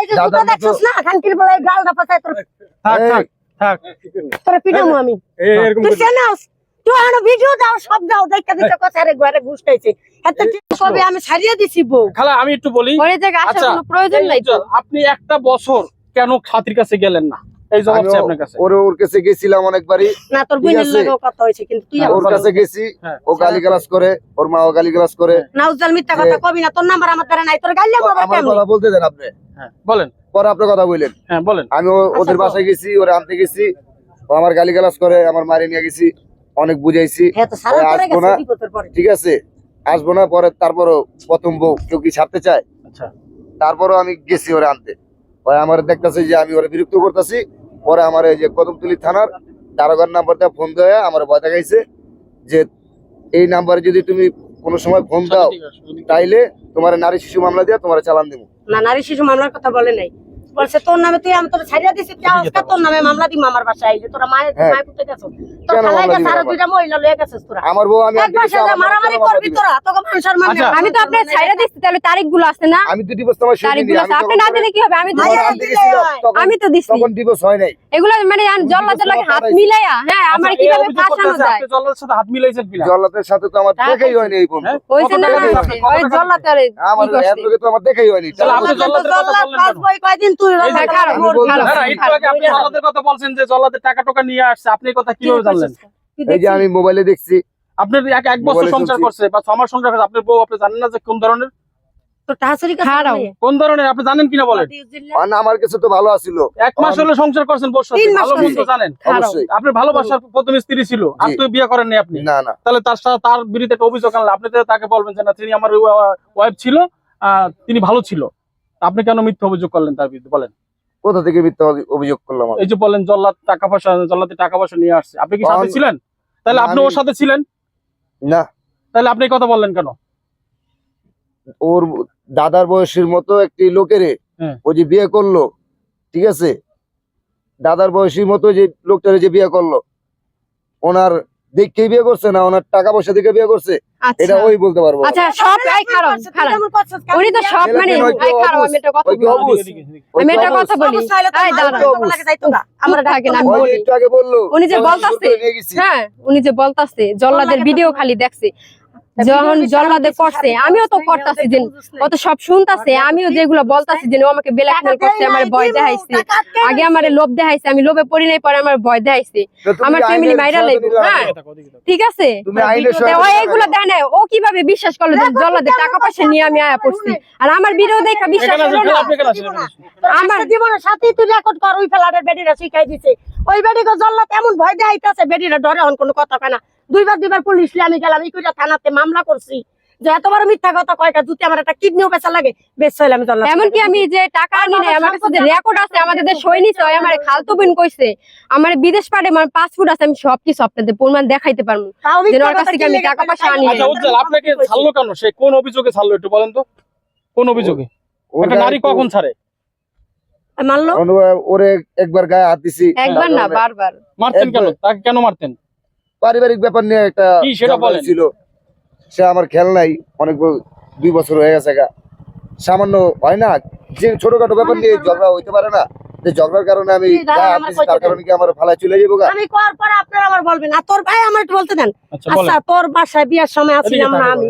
এই যে জুতা দেখছিস না? খানকির বেলায় গালটা পাতায় তোর। থাক থাক থাক তোর পিটামু আমি। এরকম তুই চেনাস? তুই আনো ভিডিও দাও সব দাও দেখতে দেখতে কথা রে ঘরে ঘুষটাইছে এত সবে আমি ছাড়িয়ে দিছি বউ? খালা আমি একটু বলি। আসার আচ্ছা, কোনো প্রয়োজন নাই তো। আপনি একটা বছর কেন খাতির কাছে গেলেন না? এই জবাব চাই আপনার কাছে। ওর ওর কাছে গেছিলাম অনেকবারই। না তোর বোনের। লাগেও কথা হয়েছে কিন্তু তুই হ্যাঁ, ওর কাছে গেছি হ্যাঁ। ও গালি গালাজ করে ওর মা ও গালি গালাজ করে। না উজ্জ্বল মিথ্যা কথা কবি না তোর নাম্বার আমার দ্বারা নাই তোর কেমন? বলতে দেন আপনি। বলেন। পরে আপনার কথা বললেন। হ্যাঁ বলেন। আমি ওদের আচ্ছা, বাসায় গেছি ওরা আনতে গেছি ও আমার গালি গালাজ করে আমার মারি নিয়ে গেছি অনেক বুঝাইছি। হ্যাঁ আসব না। ঠিক আছে আসব না পরে তারপরও প্রথম বউ কেউ কি ছাড়তে চায়? আচ্ছা। তারপরও আমি গেছি ওরা আনতে। ওই আমার দেখতেছে যে আমি ওরা বিরক্ত করতেছি পরে আমার এই যে কদমতলি থানার দারোগার নাম্বার দিয়ে ফোন দেওয়া আমার ভয় দেখাইছে যে এই নাম্বারে যদি তুমি কোনো সময় ফোন দাও আছে, যদি- তাইলে তোমার নারী শিশু মামলা দিয়ে তোমার চালান দেবো না নারী শিশু মামলার কথা বলে নাই। বলছে তোর নামে তুই আমি তোর ছাড়িয়ে দিছি তুই তোর নামে মামলা দিম আমার বাসায় তোরা মায়ের হ্যাঁ। মায়ের পুঁতে গেছো তোর খালাই গেছে আরও? দুইটা মহিলা লয়ে গেছিস তোরা আমার বউ আমি এক মারামারি করবি তোরা তোকে মানে আচ্ছা। আমি তো আপনার ছাইরা দিচ্ছি তাহলে আছে না আমি তো তোমারগুলো আপনি না দিলে কি হবে আমি তো আমি তো দিচ্ছি তখন ডিভোর্স হয় নাই এগুলো মানে জল্লা জল্লাকে হাত মিলাইয়া হ্যাঁ আমার আচ্ছা, কীভাবে ফাঁসানো যায় আপনি জল্লাদের সাথে হাত মিলাইছেন কিনা জল্লাদের সাথে তো আমার দেখাই হয়নি এই বন্ধু হ্যাঁ? না? ওই আমার লোকে তো আমার দেখাই হয়নি তাহলে আপনি কয়দিন আমি মোর বলছি- খারাপ। না, না, একটু আগে আপনি জল্লাদের কথা বলছেন যে জল্লাদের টাকা টোকা নিয়ে আসছে আপনি কথা কীভাবে জানলেন? এই যে আমি মোবাইলে দেখছি। আপনার এক এক বছর সংসার করছে বা ছ মাস সংসার করছে আপনার বউ আপনি জানেন না যে কোন ধরনের? তোর টাহাসুরি কাছে খারাপ। বলে। কোন ধরনের? আপনি জানেন কিনা বলেন? আমার কাছে তো ভালো আছিল। এক মাস হলো সংসার করছেন ভালো জানেন। আপনার ভালোবাসার প্রথম স্ত্রী ছিল আর। তো বিয়ে করেননি আপনি। না না। তাহলে তার সাথে তার বিরুদ্ধে একটা অভিযোগ আনলে আপনি তাকে বলবেন যে না তিনি আমার ওয়াইফ ছিল আহ, তিনি ভালো ছিল। আপনি কেন মিথ্যা অভিযোগ করলেন তার বিরুদ্ধে? বলেন। কোথা থেকে মিথ্যা অভিযোগ করলাম এই যে বলেন জল্লাদ টাকা পয়সা জল্লাদের টাকা পয়সা নিয়ে আসছে। আপনি কি সাথে ছিলেন? তাহলে আপনি ওর সাথে ছিলেন? না। তাহলে আপনি কথা বললেন কেন? ওর দাদার বয়সের মতো একটি লোকেরে হ্যাঁ। ও যে বিয়ে করল ঠিক আছে? দাদার বয়সীর মতো যে লোকটারে যে বিয়ে করল ওনার দেখেই বিয়ে করছে না ওনার টাকা পয়সা দেখে বিয়ে করছে এটা আচ্ছা ওই বলতে পারব। আচ্ছা সব এই খারাপ খারাপ উনি তো সব মানে এই খারাপ আমি একটা কথা বলি আমি একটা কথা বলি। অবস্থা হলে তো এই দাঁড়া। কথা লাগে না। আমরা বলি। একটু আগে বলল উনি যে বলতাছে। হ্যাঁ উনি যে বলতাছে জল্লাদের ভিডিও খালি দেখছে। যখন জল্লাদে করছে। আমিও তো করতাছি যে বুঝিস নাই। ও তো সব শুনতাছে আমিও যেগুলো বলতাছি যে ও আমাকে ব্ল্যাকমেল করছে আমার ভয় দেখাইছে। আগে আমার লোভ দেখাইছে আমি লোভে পড়ি নাই পরে আমার ভয় দেখাইছে। আমার আইনের মাইরা সহায়তা হ্যাঁ। ঠিক আছে? তুমি আইনের তা ও এইগুলো দেয় না ও কীভাবে বিশ্বাস করল যে জল্লাদের টাকা পয়সা নিয়ে আমি আয়া পড়ছি? আর আমার ভিডিও দেখা বিশ্বাস না। তোর আমার- জীবনের তুই রেকর্ড কর ওই ফেলারের বেডিরা শিখাই দিছে। ওই বেডিকে জল্লাত এমন ভয় দেখাইতেছে বেডিরা ডরে হন কোনো কথা কয় না। দুইবার দুইবার পুলিশ আমি গেলাম এই কইরা থানাতে মামলা করছি। যে এত বড় মিথ্যা কথা কয়টা জুতি আমার একটা কিডনিও বেচা লাগে বেশ হইলে আমি জল্লাদ এমনকি আমি যে টাকা আনি নাই আমার কাছে রেকর্ড আছে আমাদের যে সই নিছে ওই আমার খালতো বোন কইছে আমার বিদেশ পাড়ে আমার পাসপোর্ট আছে আমি সবকিছু আপনাদের প্রমাণ দেখাইতে পারব। যে ওর কাছ থেকে কি আমি টাকা পয়সা আনি আচ্ছা উজ্জ্বল আপনাকে ছাড়লো কেন? সে কোন অভিযোগে ছাড়লো একটু বলেন তো? কোন অভিযোগে? একটা নারী কখন ছাড়ে? মানলো ওরে একবার গায়ে হাত দিছি। একবার না বারবার। মারতেন কেন? তাকে কেন মারতেন? পারিবারিক ব্যাপার নিয়ে একটা কি সেটা ঝগড়া বলেন। ছিল। সে আমার খেয়াল নাই অনেক দুই বছর হয়ে গেছে গা। সামান্য হয় না যে ছোটখাটো ব্যাপার নিয়ে ঝগড়া হইতে পারে না যে ঝগড়ার কারণে আমি আমার দিছি, কইতে তার কারণে কি আমার ফালায় চলে যাব আমি করার পরে আপনারা আমার বলবেন আর তোর ভাই আমার একটু বলতে দেন। আচ্ছা আচ্ছা তোর বাসায় বিয়ার সময় না আমি।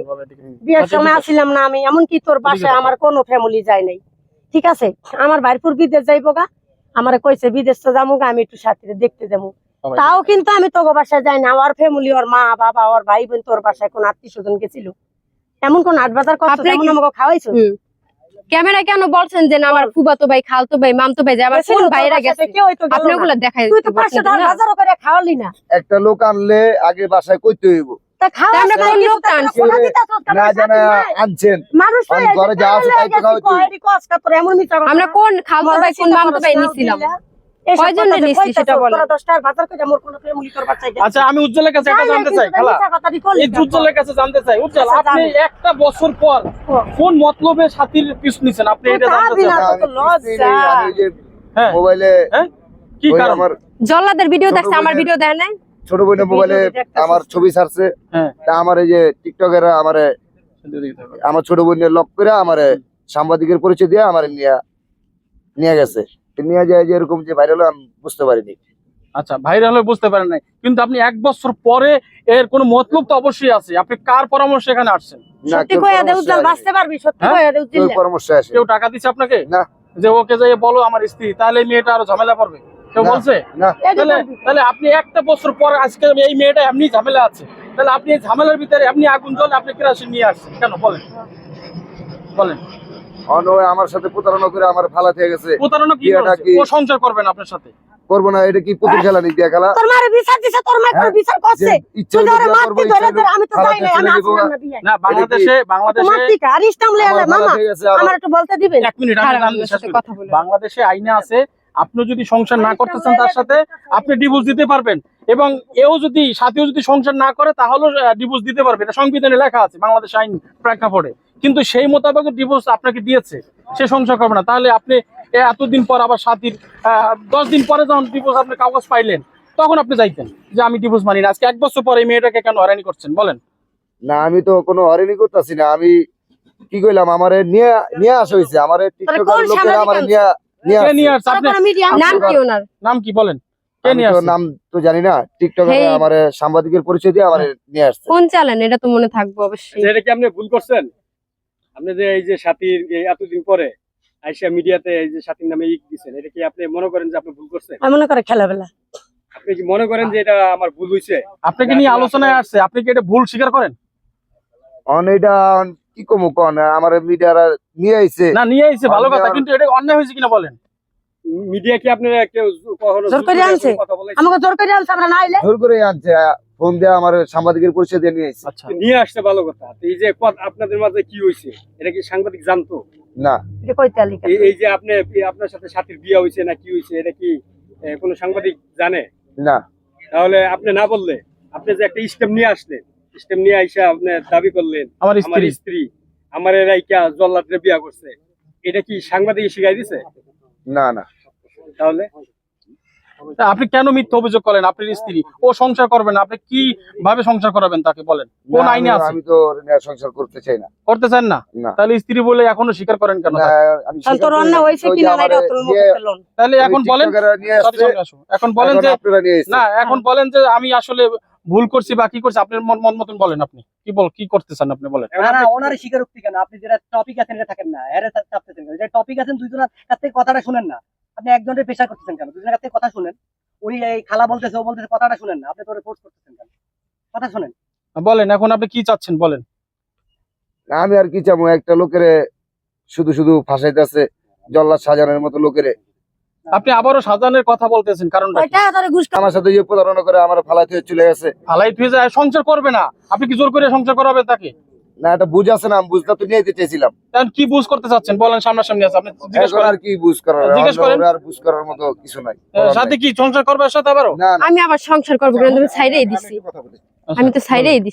বিয়ের আচ্ছা, সময় না আমি এমনকি তোর বাসায় আমার কোনো ফ্যামিলি যায় নাই। ঠিক আছে? আমার ভাইপুর বিদেশ যাইবো গা। আমার কইছে বিদেশ তো যাব গা আমি একটু সাথে দেখতে যাব তাও কিন্তু আমি তোর বাসায় যাই না। ওর ফ্যামিলি ওর মা বাবা ওর ভাই বোন তোর বাসায় কোন আত্মীয় স্বজন গেছিল? এমন কোন আট বাজার করছ আপনি তেমন কি- আমাকে খাওয়াইছো? ক্যামেরা কেন বলছেন যে না আমার ফুবাতো ভাই খালতো ভাই মামতো ভাই যে আমার গেছিল কোন ভাইরা গেছে? কেউ হয়তো গেল আপনি ওগুলো দেখাই তুই তো পাঁচশো টাকা বাজারও করে খাওয়ালি না। একটা লোক আনলে আগে বাসায় কইতে হইব। তা খাওয়া আমরা কোন লোকটা আনছি? না জানা আনছেন। মানুষ তো আমি এই যে ঘরে যা আছে তাই তো গেছি, খাওয়াইতে কয়, এরই এমন মিথ্যা আমরা কোন খালতো ভাই কোন মামতো ভাই নিছিলাম? আচ্ছা আমি উজ্জ্বলের কাছে একটা না, না, জানতে চাই খালা। মিথ্যা কথাটি করলি এই কেন? উজ্জ্বলের কাছে জানতে চাই। উজ্জ্বল আচ্ছা, আপনি একটা বছর পর কোন মতলবে সাথীর পিস নিছেন? আপনি এটা জানতে ভাবি চাই না। না, তো আমি লজ্জা। কিস্তি নেই, আমি যে হ্যাঁ। মোবাইলে হ্যাঁ? কি কারণ? জল্লাদের ভিডিও দেখছে আমার ভিডিও দেয় নাই? ছোট বোনের মোবাইলে আমার ছবি ছাড়ছে। হ্যাঁ। তা আমার এই যে টিকটকের আমার আমার ছোট বোনের লক করে আমার সাংবাদিকের পরিচয় দিয়ে আমার নিয়ে নিয়ে গেছে। নিয়ে যায় যে এরকম যে ভাইরাল আমি বুঝতে পারিনি। আচ্ছা ভাইরাল হলে বুঝতে পারেন নাই। কিন্তু আপনি এক বছর পরে এর কোনো মতলব তো অবশ্যই আছে। আপনি কার পরামর্শ এখানে আসছেন? না সত্যি কইয়া দে উজ্জ্বল বাঁচতে পারবি সত্যি হ্যাঁ? কইয়া দে কেউ উজ্জ্বল পরামর্শে আসে কেউ টাকা দিচ্ছে আপনাকে? না। যে ওকে যাই বলো আমার স্ত্রী তাহলে মেয়েটা আরও ঝামেলা পড়বে কেউ বলছে? না। তাহলে তাহলে আপনি একটা বছর পর আজকে এই মেয়েটা এমনি ঝামেলা আছে। তাহলে আপনি ঝামেলার ভিতরে আপনি আগুন জ্বলে আপনি কেরাসিন নিয়ে আসছেন। কেন? বলেন। বলেন। অন ও আমার সাথে প্রতারণা করে আমার ফালা থেকে গেছে। প্রতারণা কি করেছে? ও সংসার করবেন আপনার সাথে? করব না এটা কি পুতুল খেলা নি দিয়া খেলা? তোর মারে বিচার দিছে তোর মায়ের হ্যাঁ, বিচার করছে। তুই ধরে মারতি ধরে ধরে আমি তো যাই না আমি না বিয়ে। না বাংলাদেশে বাংলাদেশে আর ইসলাম আমার আলে মামা আমার- একটু বলতে দিবেন? এক মিনিট আমি সাথে কথা বলে। বাংলাদেশে আইনে আছে আপনি যদি সংসার না করতেছেন তার সাথে আপনি ডিভোর্স দিতে পারবেন। এবং এও যদি সাথেও যদি সংসার না করে তাহলেও ডিভোর্স দিতে পারবে। এটা সংবিধানে লেখা আছে বাংলাদেশ আইন প্রেক্ষাপটে। কিন্তু সেই মোতাবেক ডিভোর্স আপনাকে দিয়েছে সে সংসার করবে না। তাহলে আপনি এতদিন পর আবার সাথীর আহ, দশ দিন পরে যখন ডিভোর্স আপনি কাগজ পাইলেন তখন আপনি যাইতেন যে আমি ডিভোর্স মানি না। আজকে এক বছর পরে মেয়েটাকে কেন হয়রানি করছেন? বলেন। না আমি তো কোনো হরেনি করতেছি না। আমি কি কইলাম আমারে নিয়ে নিয়ে আসা হয়েছে আমারে টিকটকের লোকেরা আমারে নিয়ে নিয়ে আসছে। আপনি নাম কি ওনার? নাম কি বলেন। নাম তো জানি না। টিকটকে। আমারে সাংবাদিকের পরিচয় দিয়ে আমারে নিয়ে আসছে। কোন চালান এটা তো মনে থাকব অবশ্যই। এটা কি আপনি ভুল করছেন? আপনি যে এই যে সাথীর এতদিন পরে আইসা মিডিয়াতে এই যে সাথীর নামে ই দিচ্ছেন এটা কি আপনি মনে করেন যে আপনি ভুল করছেন? আমি মনে করে খেলাবেলা। আপনি কি মনে করেন যে এটা আমার ভুল হয়েছে আপনাকে নিয়ে আলোচনায় আসছে? আপনি কি এটা ভুল স্বীকার করেন? অন এটা কি কমু কন? আমার মিডিয়ারা নিয়ে আইছে। না নিয়ে আইছে ভালো কথা কিন্তু এটা অন্যায় হয়েছে কিনা বলেন? মিডিয়া কি আপনারা কেউ কখনো জোর করে আনছে? কথা বলে আমাকে জোর করে আনছে আমরা না আইলে? জোর করে আনছে। ফোন দিয়ে আমার সাংবাদিকের পরিচয় দিয়ে নিয়ে আইছে। আচ্ছা। নিয়ে আসতে ভালো কথা। এই যে আপনাদের মাঝে কি হয়েছে এটা কি সাংবাদিক জানতো? না। এটা কইতে আলি এই- যে আপনি আপনার সাথে সাথীর বিয়ে হয়েছে না কি হয়েছে এটা কি কোনো সাংবাদিক জানে? না। তাহলে আপনি না বললে আপনি যে একটা স্টেপ নিয়ে আসলেন স্টেপ নিয়ে আইসা আপনি দাবি করলেন আমার আমার স্ত্রী। আমার রাইকা জল্লাদরে বিয়া করছে? এটা কি সাংবাদিক শিখাই দিছে? না না। তাহলে? আপনি কেন মিথ্যা অভিযোগ করেন? আপনার স্ত্রী। ও সংসার করবেন আপনি কি ভাবে সংসার করাবেন তাকে বলেন? কোন আইনে আছে? আমি তো সংসার করতে চাই না। করতে চান না? তাহলে স্ত্রী বলে এখনও স্বীকার করেন কেন না, তাকে? আমি কারণ তোর স্বীকার করি অন্য না। হয়েছে ওই যে কিনা না আমারে এটা তোর মুখে তাহলে এখন বলেন। এখন বলেন যে আপনারা নিয়ে এসেছেন। না এখন বলেন যে আমি আসলে ভুল করছি বা কি করছি আপনার মন মন মতন বলেন আপনি। কি বল কি করতে চান আপনি বলেন? না না আপনি- ওনার স্বীকারোক্তি কেন? আপনি যেটা টপিক আছেন এটা থাকেন না। এর চাপতেছেন কেন যে টপিক আছেন দুইজনের কাছ থেকে কথাটা শুনেন না। আপনি একজনের পেশা করতেছেন কেন? দুজনের কাছ থেকে কথা শুনেন। উনি এই খালা বলতেছে ও বলতেছে কথাটা শুনেন না। আপনি তোরে ফোর্স করতেছেন কেন? কথা শুনেন। বলেন এখন আপনি কি চাচ্ছেন? বলেন। আমি আর কি চাবো? একটা লোকের শুধু শুধু ফাঁসাইতেছে জল্লাদ সাজানোর মতো লোকের। আপনি আবারও সাজানের কথা বলতেছেন কারণটা কি? ওইটা তোর ঘুষ আমার সাথে যে প্রতারণা করে আমার ফালাতে চলে গেছে। ফালাই তুই যায় সংসার করবে না। আপনি কি জোর করে সংসার করাবেন তাকে? না এটা বুঝ আছে না আমি বুঝটা তো নিয়ে চেয়েছিলাম কি বুঝ করতে চাচ্ছেন? বলেন সামনাসামনি আছে। আপনি জিজ্ঞেস করেন। আর কি বুঝ করার জিজ্ঞেস করেন। আর বুঝ করার মতো কিছু নাই। সাথে কি সংসার করবে সাথে আবারও? আমি আবার সংসার করব কিন্তু আমি সাইডেই দিছি আমি তো সাইডেই দিছি।